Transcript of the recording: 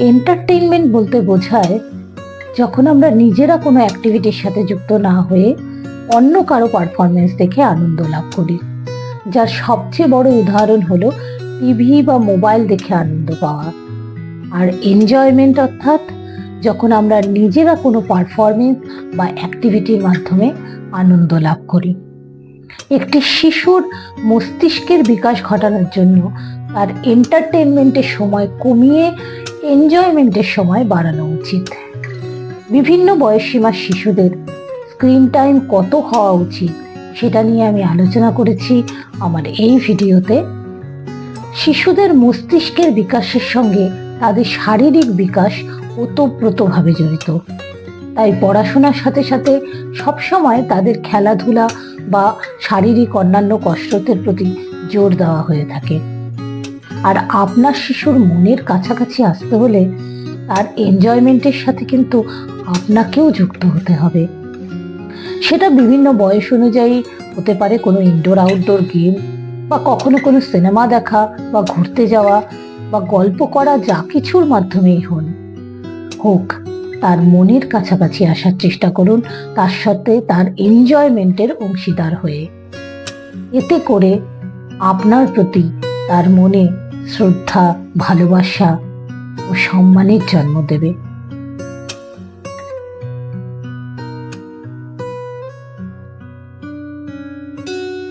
Entertainment বলতে বোঝায় যখন আমরা নিজেরা কোনো অ্যাক্টিভিটির সাথে যুক্ত না হয়ে অন্য কারও পারফরমেন্স দেখে আনন্দ লাভ করি। যার সবচেয়ে বড় উদাহরণ হলো টিভি বা মোবাইল দেখে আনন্দ পাওয়া। আর এনজয়মেন্ট অর্থাৎ যখন আমরা নিজেরা কোনো পারফরমেন্স বা অ্যাক্টিভিটির মাধ্যমে আনন্দ লাভ করি। একটি শিশুর মস্তিষ্কের বিকাশ ঘটানোর জন্য তার এন্টারটেনমেন্টের সময় কমিয়ে এনজয়মেন্টের সময় বাড়ানো উচিত। বিভিন্ন বয়সসীমার শিশুদের স্ক্রিন টাইম কত হওয়া উচিত সেটা নিয়ে আমি আলোচনা করেছি আমার এই ভিডিওতে। শিশুদের মস্তিষ্কের বিকাশের সঙ্গে তাদের শারীরিক বিকাশ ওতপ্রোতভাবে জড়িত। তাই পড়াশোনার সাথে সাথে সবসময় তাদের খেলাধুলা বা শারীরিক অন্যান্য কসরতের প্রতি জোর দেওয়া হয়ে থাকে। আর আপনার শিশুর মনের কাছাকাছি আসতে হলে তার এনজয়মেন্টের সাথে কিন্তু আপনাকেও যুক্ত হতে হবে। সেটা বিভিন্ন বয়স অনুযায়ী হতে পারে, কোনো ইনডোর আউটডোর গেম বা কখনো কোনো সিনেমা দেখা বা ঘুরতে যাওয়া বা গল্প করা যা কিছুর মাধ্যমেই হন। হোক, তার মনের কাছাকাছি আসার চেষ্টা করুন, তার সাথে তার এনজয়মেন্টের অংশীদার হয়ে। এতে করে আপনার প্রতি তার মনে শ্রদ্ধা ভালোবাসা ও সম্মানের জন্ম দেবে।